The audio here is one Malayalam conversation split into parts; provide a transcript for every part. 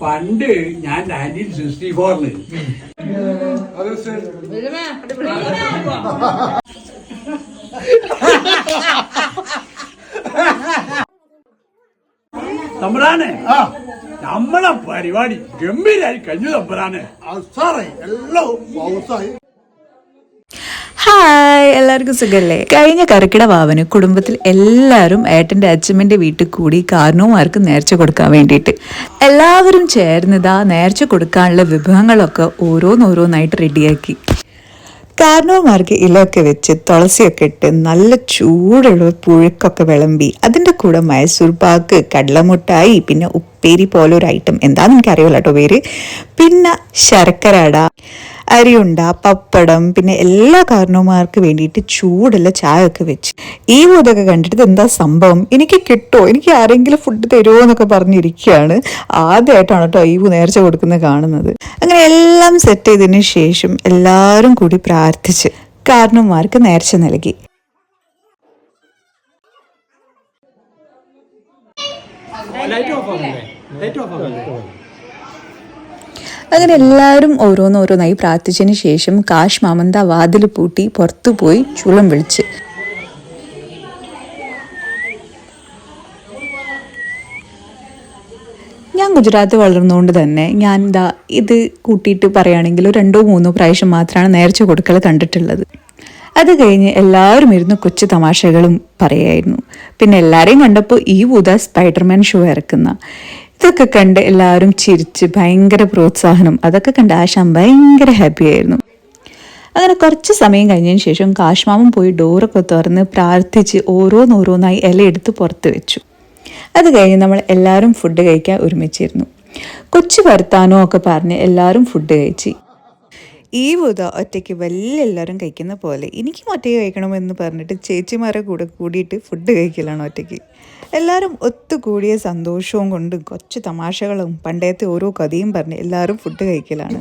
പണ്ട് ഞാൻ നയന്റീൻ സിക്സ്റ്റി ഫോറിൽ തമ്പുരാനെ നമ്മളെ പരിപാടി ഗംഭീരായി കഴിഞ്ഞു തമ്പുരാനെ. സാറേ എല്ലാം എല്ലാവർക്കും സുഖല്ലേ? കഴിഞ്ഞ കർക്കിട വാവന് കുടുംബത്തിൽ എല്ലാവരും ഏട്ടന്റെ അച്ഛമ്മന്റെ വീട്ടിൽ കൂടി കാരണവുമാർക്ക് നേർച്ച കൊടുക്കാൻ വേണ്ടിയിട്ട്. എല്ലാവരും ചേർന്നിതാ നേർച്ച കൊടുക്കാനുള്ള വിഭവങ്ങളൊക്കെ ഓരോന്നോരോന്നായിട്ട് റെഡിയാക്കി. കാരണവന്മാർക്ക് ഇലയൊക്കെ വെച്ച് തുളസിയൊക്കെ ഇട്ട് നല്ല ചൂടുള്ള പുഴുക്കൊക്കെ വിളമ്പി. അതിന്റെ കൂടെ മൈസൂർ പാക്ക് കടലമുട്ടായി പിന്നെ ഉപ്പേരി പോലൊരു ഐറ്റം എന്താണെന്ന് എനിക്കറിയില്ല കേട്ടോ പേര്. പിന്നെ ശർക്കര അട. അരിയുണ്ട പപ്പടം പിന്നെ എല്ലാ കാരണവന്മാർക്ക് വേണ്ടിയിട്ട് ചൂടുള്ള ചായ ഒക്കെ വെച്ച്. ഈ ഭൂതമൊക്കെ കണ്ടിട്ട് എന്താ സംഭവം? എനിക്ക് കിട്ടുമോ എനിക്ക് ആരെങ്കിലും ഫുഡ് തരുമോ എന്നൊക്കെ പറഞ്ഞിരിക്കുകയാണ്. ആദ്യമായിട്ടാണ് കേട്ടോ ഈ നേർച്ച കൊടുക്കുന്നത് കാണുന്നത്. അങ്ങനെ എല്ലാം സെറ്റ് ചെയ്തതിന് ശേഷം എല്ലാവരും കൂടി പ്രാർത്ഥിച്ച് കാരണവന്മാർക്ക് നേർച്ച നൽകി. അങ്ങനെ എല്ലാവരും ഓരോന്നോരോന്നായി പ്രാർത്ഥിച്ചതിന് ശേഷം കാശ് മാമന്ത വാതിൽ പൂട്ടി പുറത്തുപോയി ചുളം വിളിച്ച്. ഞാൻ ഗുജറാത്ത് വളർന്നുകൊണ്ട് തന്നെ ഞാൻ ഇതാ ഇത് കൂട്ടിയിട്ട് പറയുകയാണെങ്കിൽ രണ്ടോ മൂന്നോ പ്രാവശ്യം മാത്രമാണ് നേർച്ച കൊടുക്കൽ കണ്ടിട്ടുള്ളത്. അത് കഴിഞ്ഞ് എല്ലാവരും ഇരുന്ന് കൊച്ചു തമാശകളും പറയായിരുന്നു പിന്നെ എല്ലാവരെയും കണ്ടപ്പോൾ ഈ ബുധ സ്പൈഡർമാൻ ഷോ ഇറക്കുന്ന. ഇതൊക്കെ കണ്ട് എല്ലാവരും ചിരിച്ച് ഭയങ്കര പ്രോത്സാഹനം. അതൊക്കെ കണ്ട് ആശാൻ ഭയങ്കര ഹാപ്പി ആയിരുന്നു. അങ്ങനെ കുറച്ച് സമയം കഴിഞ്ഞതിന് ശേഷം കാശ്മാമൻ പോയി ഡോറൊക്കെ തുറന്ന് പ്രാർത്ഥിച്ച് ഓരോന്നോരോന്നായി ഇലയെടുത്ത് പുറത്ത് വെച്ചു. അത് കഴിഞ്ഞ് നമ്മൾ എല്ലാവരും ഫുഡ് കഴിക്കാൻ ഒരുമിച്ചിരുന്നു. കൊച്ചു വരുത്താനോ ഒക്കെ പറഞ്ഞ് എല്ലാവരും ഫുഡ് കഴിച്ചു. ഈ ബുധ ഒറ്റയ്ക്ക് വലിയ എല്ലാവരും കഴിക്കുന്ന പോലെ എനിക്കും ഒറ്റയ്ക്ക് കഴിക്കണമെന്ന് പറഞ്ഞിട്ട് ചേച്ചിമാരെ കൂടെ കൂടിയിട്ട് ഫുഡ് കഴിക്കലാണ് ഒറ്റയ്ക്ക്. എല്ലാവരും ഒത്തുകൂടിയ സന്തോഷവും കൊണ്ട് കുറച്ച് തമാശകളും പണ്ടത്തെ ഓരോ കഥയും പറഞ്ഞ് എല്ലാവരും ഫുഡ് കഴിക്കലാണ്.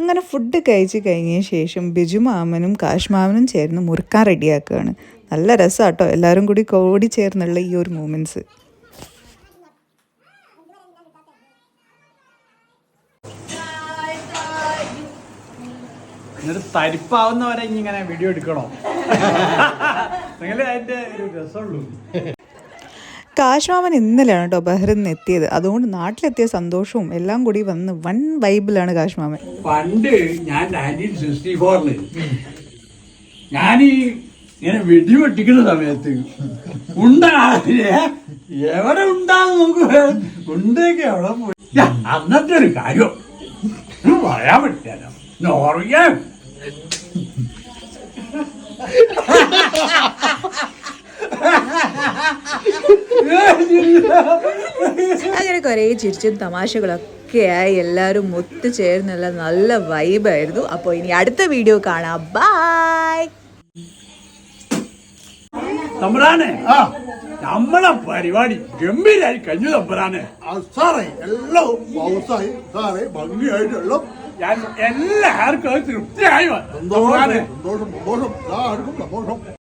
അങ്ങനെ ഫുഡ് കഴിച്ച് കഴിഞ്ഞ ശേഷം ബിജു മാമനും കാശ്മാമനും ചേർന്ന് മുറുക്കാൻ റെഡിയാക്കുകയാണ് നല്ല രസമാട്ടോ എല്ലാവരും കൂടി കോടി ചേർന്നുള്ള ഈ ഒരു മൂമെന്റ്സ് എന്നിട്ട് തരിപ്പാവുന്നവരെ ഇനി ഇങ്ങനെ വീഡിയോ എടുക്കണോ? നിങ്ങൾ അതിന്റെ ഒരു രസമുള്ളൂ. കാശ്മാമൻ ഇന്നലെയാണ് കേട്ടോ നിന്ന് എത്തിയത്. അതുകൊണ്ട് നാട്ടിലെത്തിയ സന്തോഷവും എല്ലാം കൂടി വന്ന് വൺ വൈബിലാണ് കാശ്മാമൻ പണ്ട് ഞാൻ നയന്റീൻ സിക്സ്റ്റി ഫോറിൽ ഞാൻ ഈ ഇങ്ങനെ വെടി വെട്ടിക്കുന്ന സമയത്ത് ഉണ്ട എവിടെ ഉണ്ടാന്ന് നമുക്ക്? ഉണ്ടൊക്കെ എവിടെ പോയി? അന്നത്തെ ഒരു കാര്യം. പറയാൻ പറ്റില്ല. നോർവേ അങ്ങനെ കുറേ ചിരിച്ചും തമാശകളൊക്കെയായി എല്ലാവരും ഒത്തുചേർന്നുള്ള നല്ല വൈബായിരുന്നു. അപ്പോൾ ഇനി അടുത്ത വീഡിയോ കാണാം. ബായ് തമ്പുരാനെ. ആ. നമ്മളെ പരിപാടി ഗംഭീരായി കഴിഞ്ഞു തമ്പുരാനെ. സാറേ എല്ലാം സാറേ ഭംഗിയായിട്ടുള്ള ഞാൻ എല്ലാവർക്കും തൃപ്തിയായി. സന്തോഷം സന്തോഷം സന്തോഷം. എല്ലാവർക്കും സന്തോഷം.